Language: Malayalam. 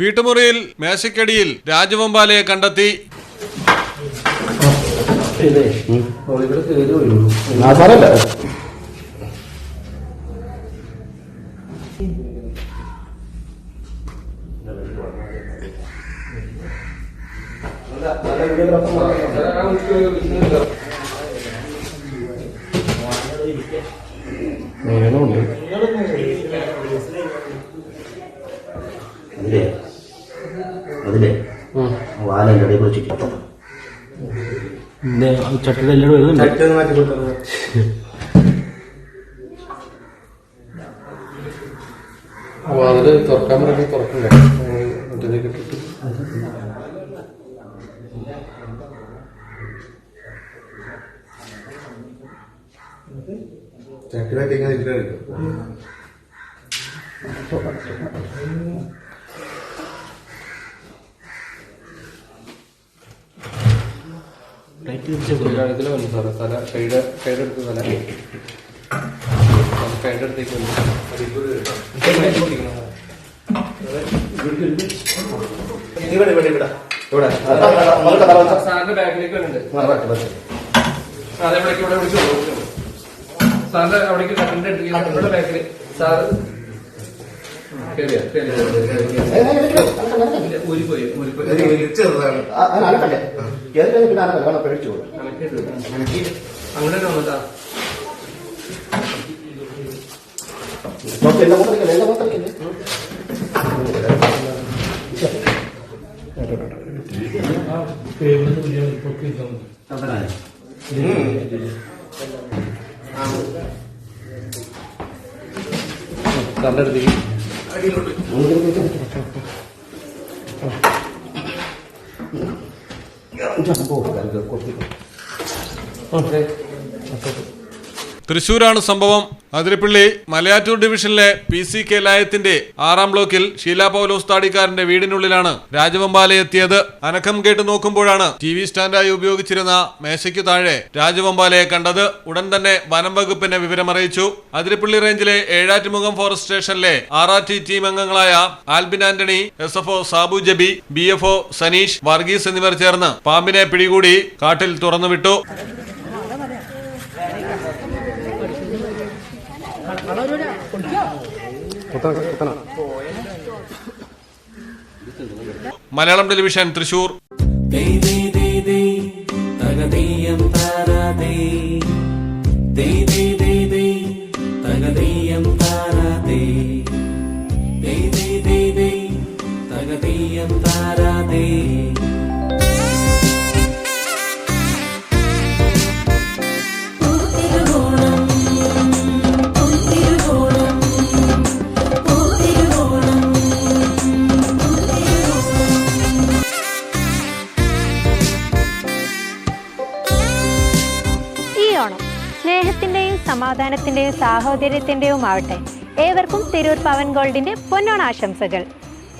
വീട്ടുമുറിയിൽ മേശക്കടിയിൽ രാജവമ്പാലയെ കണ്ടെത്തി. സാറല്ലേ അതിലേ വാലന്റെ ഇടയിൽ വെച്ചിട്ട് ചട്ടിയുടെ എല്ലാം വരുന്നുണ്ട് വാതിൽ തുറക്കാൻ പറയുമ്പോൾ തുറക്കണ്ടേ മറ്റേതൊക്കെ ഇട്ടിട്ട് ചട്ടിനൊക്കെ ഇങ്ങനെ ഇരിക്കും ഇതിൽ വന്നു സാറേ തല കൈയുടെ കൈയുടെ അടുത്ത് തല കൈയുടെ അടുത്തേക്ക് വന്നു ഇവിടെ ഇവിടെ ഇവിടെ ഇവിടെ സാറിന്റെ ബാഗിലേക്ക് വരുന്നുണ്ട് സാറെ ഇവിടേക്ക് ഇവിടെ വിളിച്ചു സാറിന്റെ അവിടേക്ക് കട്ടിന്റെ അടുത്തേക്ക് ബാക്കിൽ സാറ് അനക്കണ്ടേ? കേറി കഴിഞ്ഞ് പിന്നെ അനക്കല്ല കാരണം പേടിച്ചു പോകും അങ്ങോട്ടേക്ക് വന്നിട്ടാ ഡോക്ടർ എന്റെ മുഖത്തേക്കല്ലേ മുഖത്തേക്കല്ലേ തൃശൂരാണ് സംഭവം. അതിരപ്പള്ളി മലയാറ്റൂർ ഡിവിഷനിലെ പി സി കെ ലായത്തിന്റെ ആറാം ബ്ലോക്കിൽ ഷീല പൗലോസ് താടിക്കാരന്റെ വീടിനുള്ളിലാണ് രാജവമ്പാല എത്തിയത്. അനക്കം കേട്ട് നോക്കുമ്പോഴാണ് ടി വി സ്റ്റാൻഡായി ഉപയോഗിച്ചിരുന്ന മേശയ്ക്കു താഴെ രാജവമ്പാലയെ കണ്ടത്. ഉടൻ തന്നെ വനം വകുപ്പിനെ വിവരമറിയിച്ചു. അതിരപ്പള്ളി റേഞ്ചിലെ ഏഴാറ്റുമുഖം ഫോറസ്റ്റ് സ്റ്റേഷനിലെ ആർ ആർ ടി ടീം അംഗങ്ങളായ Albin Antony S F O Sabu Jabi B F O Saneesh Varghese എന്നിവർ ചേർന്ന് പാമ്പിനെ പിടികൂടി കാട്ടിൽ തുറന്നുവിട്ടു. മലയാളം ടെലിവിഷൻ തൃശൂർ. തകതീയം താരാതേ. സ്നേഹത്തിന്റെയും സമാധാനത്തിന്റെയും സാഹോദര്യത്തിന്റെയും ആവട്ടെ ഏവർക്കും തിരൂർ പവൻ ഗോൾഡിന്റെ പൊന്നോണ ആശംസകൾ